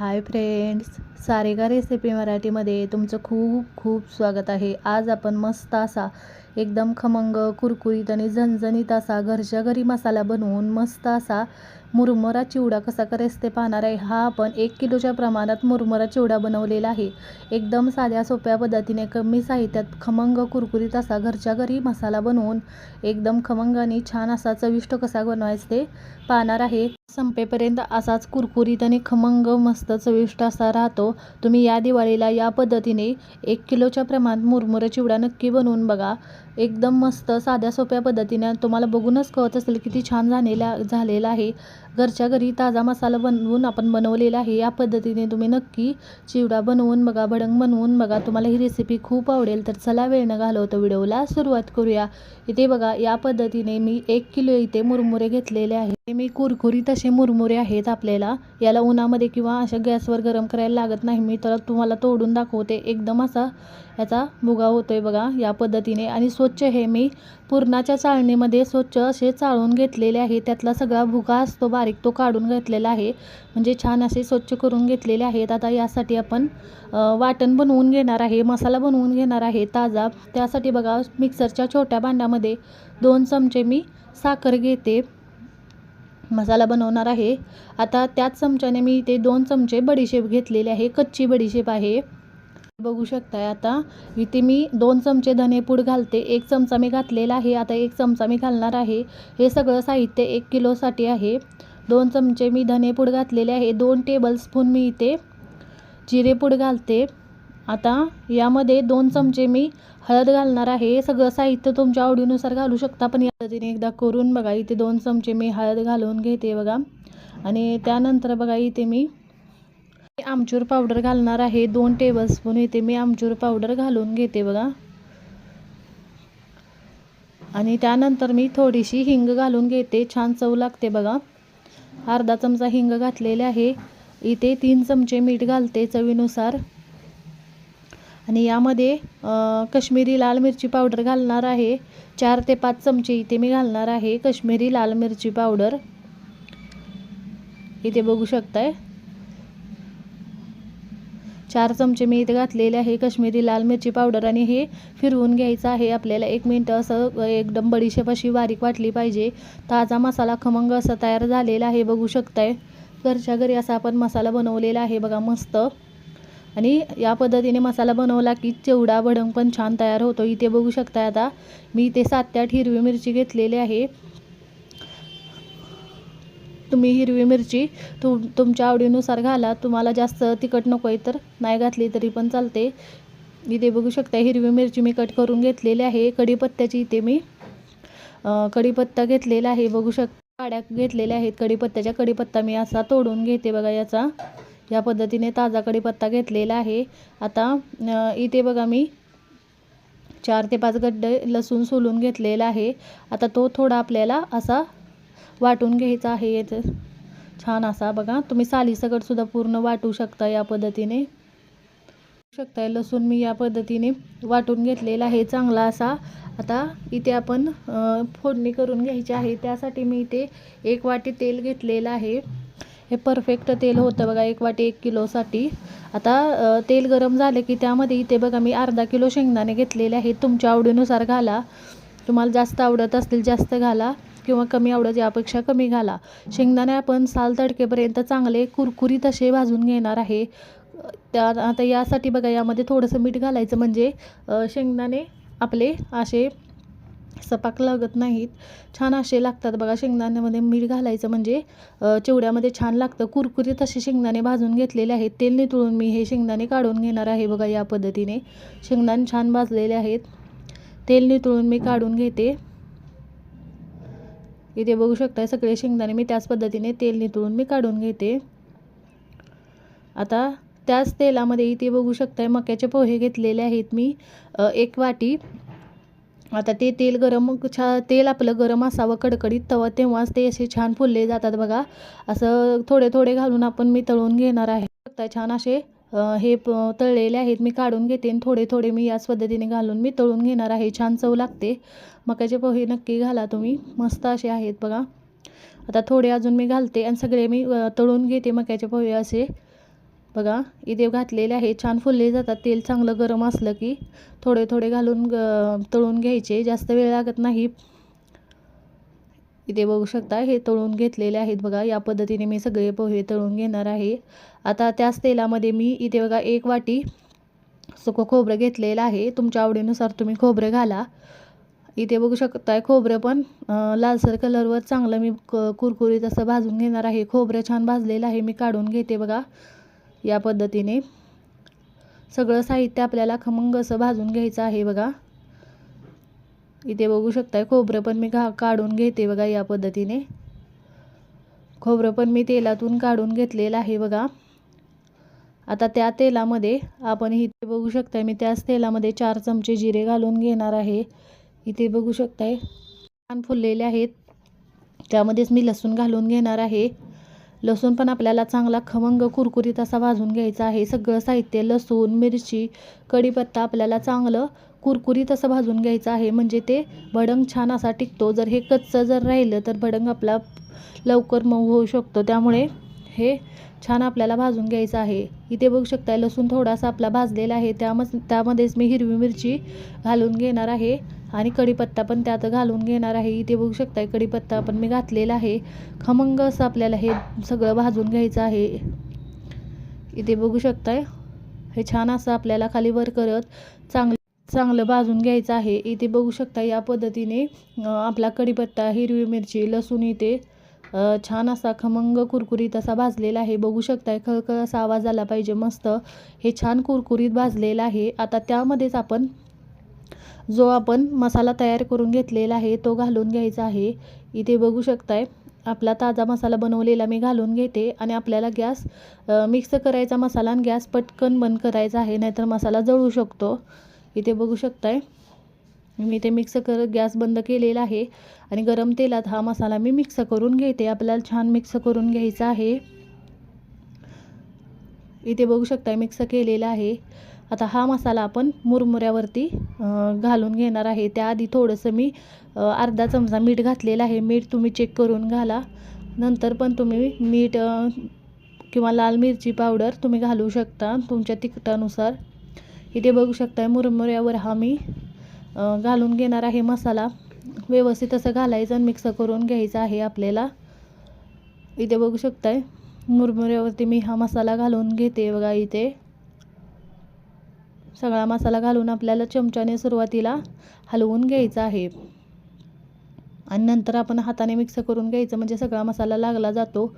Hi friends सारेगा recipe मराठीमध्ये तुमचं खूप खूप स्वागत आहे. आज आपण मस्त असा एकदम खमंग कुरकुरीत आणि झणझणीत असा घरच्या घरी मसाला बनवून मस्त असा मुरमुरा चिवडा कसा करायचं ते पाहणार आहे. हा आपण एक किलोच्या प्रमाणात मुरमुरा चिवडा बनवलेला आहे. एकदम साध्या सोप्या पद्धतीने कमी साहित्यात खमंग कुरकुरीत असा घरच्या घरी मसाला बनवून एकदम खमंग आणि छान असा चविष्ट कसा बनवायचं ते पाहणार आहे. संपेपर्यंत असाच कुरकुरीत आणि खमंग मस्त चविष्ट असा राहतो. तुम्ही या दिवाळीला या पद्धतीने एक किलोच्या प्रमाणात मुरमुरा चिवडा नक्की बनवून बघा. एकदम मस्त साध्या सोप्या पद्धतीने तुम्हाला बघूनच कळत असेल किती छान झालेला झालेला आहे. घरच्या घरी ताजा मसाला बनवून आपण बनवलेला आहे. या पद्धतीने तुम्ही नक्की चिवडा बनवून बघा भडंग बनवून बघा. तुम्हाला ही रेसिपी खूप आवडेल तर चला वेळ न घालवतो व्हिडिओला सुरुवात करूया. इथे बघा या पद्धतीने मी एक किलो इथे मुरमुरे घेतलेले आहे मी कुरकुरीत असे मुरमुरे आहेत आपल्याला. याला उन्हामध्ये किंवा अशा गॅसवर गरम करायला लागत नाही मी. तर तुम्हाला तोडून दाखवते. एकदम असा याचा भुगा होतोय बघा या पद्धतीने. आणि स्वच्छ स्वच्छ हे मी पुरणाच्या चाळणीमध्ये स्वच्छ असे चाळून घेतलेले आहे. त्यातला सगळा भुगा असतो बारीक तो काढून घेतलेला आहे. म्हणजे छान असे स्वच्छ करून घेतलेले आहेत. आता यासाठी आपण वाटण बनवून घेणार आहे मसाला बनवून घेणार आहे ताजा. त्यासाठी बघा मिक्सरच्या छोट्या भांड्यामध्ये दोन चमचे मी साखर घेते. मसाला बनवणार आहे. आता त्याच चमच्याने मी इथे दोन चमचे बडीशेप घेतलेले आहे. कच्ची बडीशेप आहे. बघू शकताय आता. इथे मी दोन चमचे धनेपूड घालते. एक चमचा मी घातलेला आहे. आता एक चमचा मी घालणार आहे. हे सगळं साहित्य एक किलोसाठी आहे. दोन चमचे मी धनेपूड घातलेले आहे. दोन टेबलस्पून मी इथे जिरेपूड घालते. आता यामध्ये दोन चमचे मी हळद घालणार आहे. सगळं साहित्य तुमच्या आवडीनुसार घालू शकता. पण या पद्धतीने एकदा करून बघा. इथे दोन चमचे मी हळद घालून घेते बघा. आणि त्यानंतर बघा इथे मी आमचूर पावडर घालणार आहे. दोन टेबलस्पून इथे मी आमचूर पावडर घालून घेते बघा. आणि त्यानंतर मी थोडीशी हिंग घालून घेते. छान चव लागते बघा. अर्धा चमचा हिंग घातलेले आहे. इथे तीन चमचे मीठ घालते चवीनुसार. आणि यामध्ये कश्मीरी लाल मिरची पावडर घालणार आहे. चार ते पाच चमचे इथे मी घालणार आहे. कश्मीरी लाल मिरची पावडर. इथे बघू शकताय. चार चमचे मी इथे घातलेले आहे कश्मीरी लाल मिरची पावडर आणि हे फिरवून घ्यायचं आहे. आपल्याला एक मिनटं असं एकदम बडीशेप अशी बारीक वाटली पाहिजे. ताजा मसाला खमंग असा तयार झालेला आहे बघू शकताय. घरच्या घरी असा आपण मसाला बनवलेला आहे बघा मस्त. आणि या पद्धतीने मसाला बनवला की चिवडा भडंग पण छान तयार होतो. इथे बघू शकताय आता. मी इथे सात ते आठ हिरवी मिरची घेतलेली आहे. तुम्ही हिरवी मिरची तु तुमच्या आवडीनुसार घाला. तुम्हाला जास्त तिखट नको आहे तर नाही घातली तरी पण चालते. इथे बघू शकता हिरवी मिरची मी कट करून घेतलेली आहे. कढीपत्त्याची इथे मी कढीपत्ता घेतलेला आहे. बघू शक काड्या घेतलेल्या आहेत. कढीपत्त्याच्या कढीपत्ता मी असा तोडून घेते बघा याचा. या पद्धतीने ताजा कढीपत्ता घेतलेला आहे. आता इथे बघा मी चार ते पाच गड्डे लसूण सोलून घेतलेला आहे. आता तो थोडा आपल्याला असा वाटून घ्यायचा आहे याचं छान असा बघा. तुम्ही सालीसकटसुद्धा पूर्ण वाटू शकता या पद्धतीने. शकताय. लसूण मी या पद्धतीने वाटून घेतलेला आहे. चांगला असा. आता इथे आपण फोडणी करून घ्यायची आहे. त्यासाठी मी इथे एक वाटी तेल घेतलेलं आहे. हे परफेक्ट तेल होतं बघा. एक वाटी एक किलोसाठी. आता तेल गरम झालं की त्यामध्ये इथे बघा मी अर्धा किलो शेंगदाणे घेतलेले आहेत. तुमच्या आवडीनुसार घाला. तुम्हाला जास्त आवडत असतील जास्त घाला. किंवा कमी आवडत यापेक्षा कमी घाला. शेंगदाणे आपण साल तडकेपर्यंत चांगले कुरकुरीत असे भाजून घेणार आहे. त्या आता यासाठी बघा यामध्ये थोडंसं मीठ घालायचं म्हणजे शेंगदाणे आपले असे सपाक लागत नाहीत. छान असे लागतात बघा शेंगदाण्यामध्ये मीठ घालायचं म्हणजे चिवड्यामध्ये छान लागतं. कुरकुरीत असे शेंगदाणे भाजून घेतलेले आहेत. तेल नितळून मी हे शेंगदाणे काढून घेणार आहे बघा या पद्धतीने. शेंगदाणे छान भाजलेले आहेत. तेल नितळून मी काढून घेते. इथे बघू शकताय सगळे शेंगदाणे मी त्याच पद्धतीने तेल नितळून मी काढून घेते. आता त्याच तेलामध्ये इथे बघू शकताय मक्याचे पोहे घेतलेले आहेत मी एक वाटी. आता ते तेल गरम छा तेल आपलं गरम असावं कडकडीत तवा तेव्हाच ते असे छान फुलले जातात बघा. असं थोडे थोडे घालून आपण मी तळून घेणार आहे. छान असे हे तळलेले आहेत मी काढून घेते आणि थोडे थोडे मी याच पद्धतीने घालून मी तळून घेणार आहे. छान चव लागते. मकाचे पोहे नक्की घाला तुम्ही. मस्त असे आहेत बघा. आता थोडे अजून मी घालते आणि सगळे मी तळून घेते मक्याचे पोहे असे. बघा इथे घातलेले आहे. छान फुलले जातात. तेल चांगलं गरम असलं की थोडे थोडे घालून ग तळून घ्यायचे. जास्त वेळ लागत नाही. इथे बघू शकता हे तळून घेतलेले आहेत बघा. या पद्धतीने मी सगळे पोहे तळून घेणार आहे. आता त्याच तेलामध्ये मी इथे बघा एक वाटी सुकं खोबरं घेतलेलं आहे. तुमच्या आवडीनुसार तुम्ही खोबरं घाला. इथे बघू शकताय खोबरं पण लालसर कलरवर चांगलं मी क कुरकुरीत असं भाजून घेणार आहे. खोबरं छान भाजलेलं आहे. मी काढून घेते बघा. या पद्धतीने सगळं साहित्य आपल्याला खमंग असं भाजून घ्यायचं आहे बघा. इथे बघू शकताय खोबरं पण मी घा काढून घेते बघा या पद्धतीने. खोबरं पण मी तेलातून काढून घेतलेलं आहे बघा. आता त्या तेलामध्ये आपण इथे बघू शकताय मी त्याच तेलामध्ये चार चमचे जिरे घालून घेणार आहे. इथे बघू शकताय छान फुललेले आहेत. त्यामध्येच मी लसूण घालून घेणार आहे. लसूण पण आपल्याला चांगला खमंग कुरकुरीत असा भाजून घ्यायचा आहे. सगळं साहित्य लसूण मिरची कढीपत्ता आपल्याला चांगलं कुरकुरीत असं भाजून घ्यायचं आहे. म्हणजे ते भडंग छान असा टिकतो. जर हे कच्चं जर राहिलं तर भडंग आपला लवकर मऊ होऊ शकतो. त्यामुळे हे छान आपल्याला भाजून घ्यायचं आहे. इथे बघू शकताय लसूण थोडासा आपला भाजलेला आहे. त्यामच त्यामध्येच मी हिरवी मिरची घालून घेणार आहे. आणि कढीपत्ता पण त्यात घालून घेणार आहे. इथे बघू शकताय कढीपत्ता पण मी घातलेला आहे. खमंग असं आपल्याला हे सगळं भाजून घ्यायचं आहे. इथे बघू शकताय हे छान असं आपल्याला खाली वर करत चांगलं चांगलं भाजून घ्यायचं आहे. इथे बघू शकता या पद्धतीने आपला कढीपत्ता हिरवी मिरची लसूण इथे छान असा खमंग कुरकुरीत असा भाजलेला आहे. बघू शकताय खळखळ असा आवाज आला पाहिजे मस्त हे छान कुरकुरीत भाजलेलं आहे. आता त्यामध्येच आपण जो आपण मसाला तयार करून घेतलेला आहे तो घालून घ्यायचा आहे. इथे बघू शकताय आपला ताजा मसाला बनवलेला मी घालून घेते आणि आपल्याला गॅस मिक्स करायचा मसाला आणि गॅस पटकन बंद करायचा आहे नाहीतर मसाला जळू शकतो. इथे बघू शकताय. मी ते मिक्स करत गॅस बंद केलेला आहे आणि गरम तेलात हा मसाला मी मिक्स करून घेते. आपल्याला छान मिक्स करून घ्यायचा आहे. इथे बघू शकताय मिक्स केलेला आहे. आता हा मसाला आपण मुरमुऱ्यावरती घालून घेणार आहे. त्याआधी थोडंसं मी अर्धा चमचा मीठ घातलेलं आहे. मीठ तुम्ही चेक करून घाला. नंतर पण तुम्ही मीठ किंवा लाल मिरची पावडर तुम्ही घालू शकता. तुमच्या तिखटानुसार. इथे बघू शकताय मुरमुऱ्यावर हा मी घालून घेणार आहे मसाला. व्यवस्थित असं घालायचं आणि मिक्स करून घ्यायचं आहे आपल्याला. इथे बघू शकताय मुरमुऱ्यावरती मी हा मसाला घालून घेते बघा इथे. सगळा मसाला घालून आपल्याला चमच्याने सुरुवातीला हलवून घ्यायचा आहे. आणि नंतर आपण हाताने मिक्स करून घ्यायचं म्हणजे सगळा मसाला लागला जातो.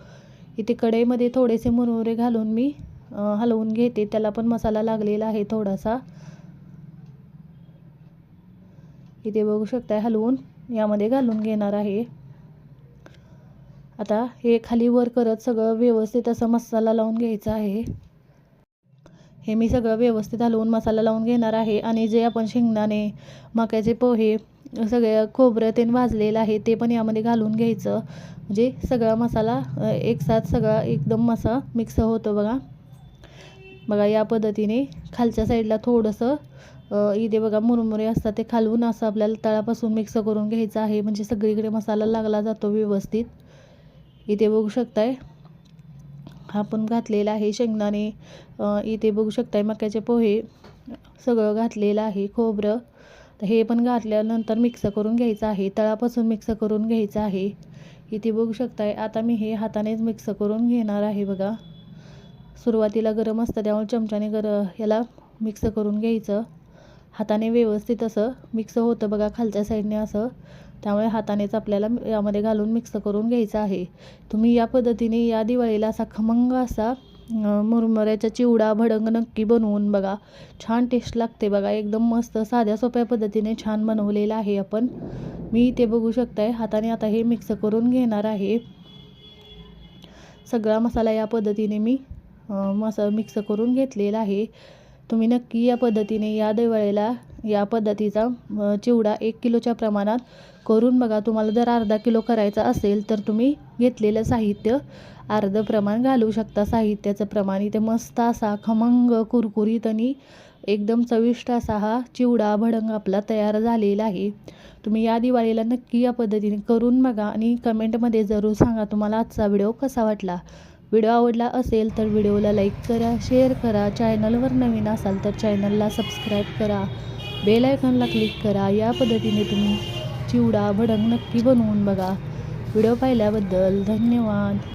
इथे कढईमध्ये थोडेसे मुरमुरे घालून मी हलवून घेते. त्याला पण मसाला लागलेला आहे थोडासा. इथे बघू शकताय हलवून. यामध्ये घालून घेणार आहे. आता हे खाली वर करत सगळं व्यवस्थित असं मसाला लावून घ्यायचा आहे. हे मी सगळं व्यवस्थित हलवून मसाला लावून घेणार आहे आणि जे आपण शेंगदाणे मक्याचे पोहे सगळं खोबरं तेन भाजलेलं आहे ते पण यामध्ये घालून घ्यायचं. म्हणजे सगळा मसाला एकसाथ सगळा एकदम मसा मिक्स होतो बघा. बघा या पद्धतीने खालच्या साईडला थोडंसं इथे बघा मुरमुरे असतात ते खालवून असं आपल्याला तळापासून मिक्स करून घ्यायचं आहे. म्हणजे सगळीकडे मसाला लागला जातो व्यवस्थित. इथे बघू शकताय हा पण घातलेला आहे शेंगदाणे. इथे बघू शकताय मक्याचे पोहे. सगळं घातलेलं आहे खोबरं. तर हे पण घातल्यानंतर मिक्स करून घ्यायचं आहे. तळापासून मिक्स करून घ्यायचं आहे. इथे बघू शकताय आता मी हे हातानेच मिक्स करून घेणार आहे बघा. सुरुवातीला गरम असतं त्यामुळे चमच्याने गर याला मिक्स करून घ्यायचं. हाताने व्यवस्थित असं मिक्स होतं बघा खालच्या साईडने असं. त्यामुळे हातानेच आपल्याला यामध्ये घालून मिक्स करून घ्यायचं आहे. तुम्ही या पद्धतीने या दिवाळीला असा खमंग असा मुरमुऱ्याचा चिवडा भडंग नक्की बनवून बघा. छान टेस्ट लागते बघा एकदम मस्त साध्या सोप्या पद्धतीने छान बनवलेलं आहे आपण. मी ते बघू शकताय हाताने आता हे मिक्स करून घेणार आहे. सगळा मसाला या पद्धतीने मी मसा मिक्स करून घेतलेला आहे. तुम्ही नक्की या पद्धतीने या दिवाळीला या पद्धतीचा चिवडा एक किलोच्या प्रमाणात करून बघा. तुम्हाला जर अर्धा किलो करायचा असेल तर तुम्ही घेतलेलं साहित्य अर्ध प्रमाण घालू शकता. साहित्याचं प्रमाण इथे मस्त असा खमंग कुरकुरीत आणि एकदम चविष्ट असा हा चिवडा भडंग आपला तयार झालेला आहे. तुम्ही या दिवाळीला नक्की या पद्धतीने करून बघा आणि कमेंटमध्ये जरूर सांगा तुम्हाला आजचा व्हिडिओ कसा वाटला. व्हिडिओ आवडला असेल तर व्हिडिओला लाईक करा शेअर करा. चॅनलवर नवीन असाल तर चॅनलला सबस्क्राईब करा. बेल आयकॉनला क्लिक करा. या पद्धतीने तुम्ही चिवडा भडंग नक्की बनवून बघा. व्हिडिओ पाहिल्याबद्दल धन्यवाद.